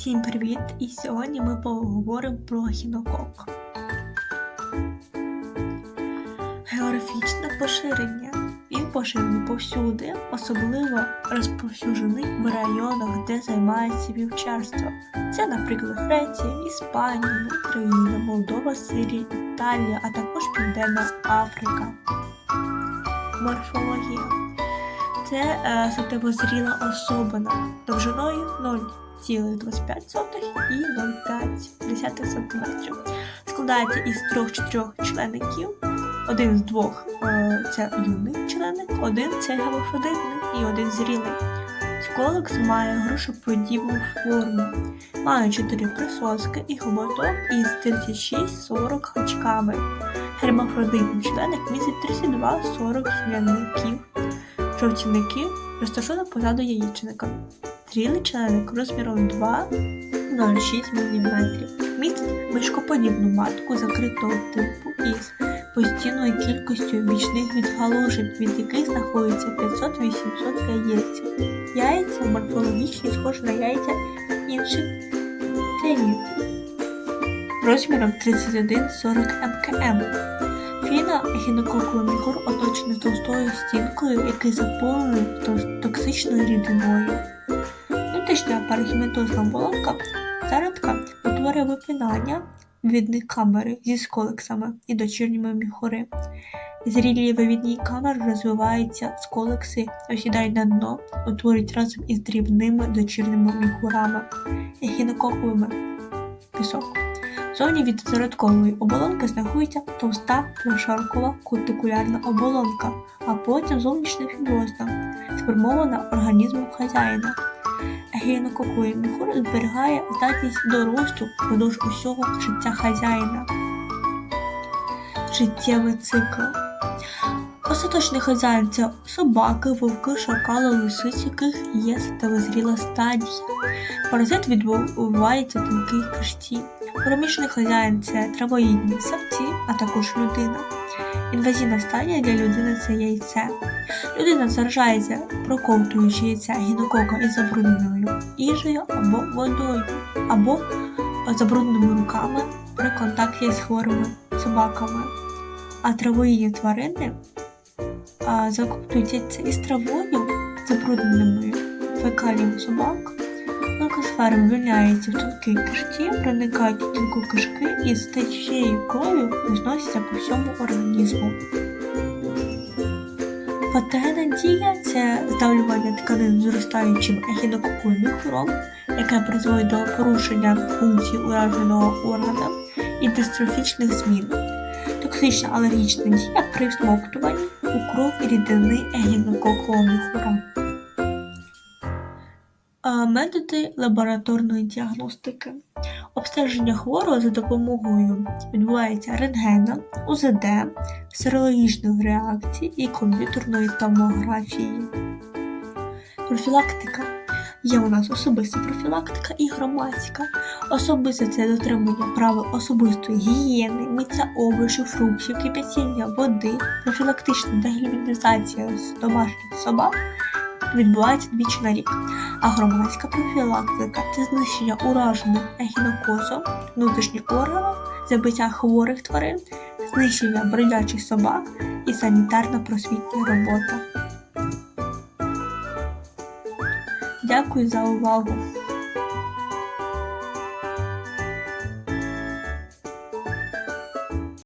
Всім привіт! І сьогодні ми поговоримо про хінокок. Географічне поширення. Він поширений повсюди, особливо розповсюджений в районах, де займається вівчарство. Це, наприклад, Греція, Іспанія, Україна, Молдова, Сирія, Італія, а також Південна Африка. Морфологія. Це е, сативозріла особина довжиною 0,25 і 0,5 см. Складається із трьох-чотирьох члеників. Один з двох е, це юний членик, один це гемофродитний і один зрілий. Сколекс має грушоподібну форму, має 4 присоски і хоботок із 36-40 гачками. Гермафродитний членик містить 32-40 хвяників. Жовтівники розташовані позаду яєчника. Трілий членик розміром 2,06 мм. Містить мишкоподібну матку закритого типу із постійною кількістю бічних відгалужень, від яких знаходиться 500-800 яєць. Яйця морфологічно схожі на яйця інших тренів розміром 31-40 мкм. Фіна гінококовий міхур оточений товстою стінкою, який заповнений токсичною рідиною. Внутрішня парахіматозна оболонка зародка утворює випинання відних камери зі сколексами і дочірніми міхури. Зрілі вивідні камери розвиваються сколекси, осідають на дно, утворюють разом із дрібними дочірніми міхурами, ехінококовими пісок. Зовні від зародкової оболонки знаходиться товста прошаркова кутикулярна оболонка, а потім зовнішня фіброзна, сформована організмом хазяїна. Гінококовий міхур зберігає здатність до росту впродовж усього життя хазяїна. Життєвий цикл. Остаточний хазяїн це собаки, вовки, шакали, лисиці, яких є та стадія. Паразит відбувається в тонкій кишці. Проміжний хазяїн це травоїдні савці, а також людина. Інвазійна стадія для людини це яйце. Людина заражається, проковтуючи яйця гінокока із забрудненою їжею або водою, або забрудненими руками при контакті з хворими собаками. А травоїдні тварини а, заковтують із травою, забрудненими фекалієм собак. Онкосфери вивільняються в тонкій кишці, проникають в тонку кишки і з течією кров'ю розносяться по всьому організму. Патогенна дія це здавлювання тканин зростаючим ехінококовим міхуром, яке призводить до порушення функцій ураженого органа і дистрофічних змін. Токсична алергічна дія при всмоктуванні у кров рідини егінококового міхура. Методи лабораторної діагностики. Обстеження хворого за допомогою відбувається рентгена, УЗД, серологічних реакцій і комп'ютерної томографії. Профілактика. Є у нас особиста профілактика і громадська. Особисте це дотримання правил особистої гігієни, миття овочів, фруктів, кип'ятіння води, профілактична дегельмінізація з домашніх собак відбувається двічі на рік. А громадська профілактика це знищення уражених ехінокозом, внутрішніх органів, забиття хворих тварин, знищення бродячих собак і санітарно-просвітня робота. Дякую за увагу!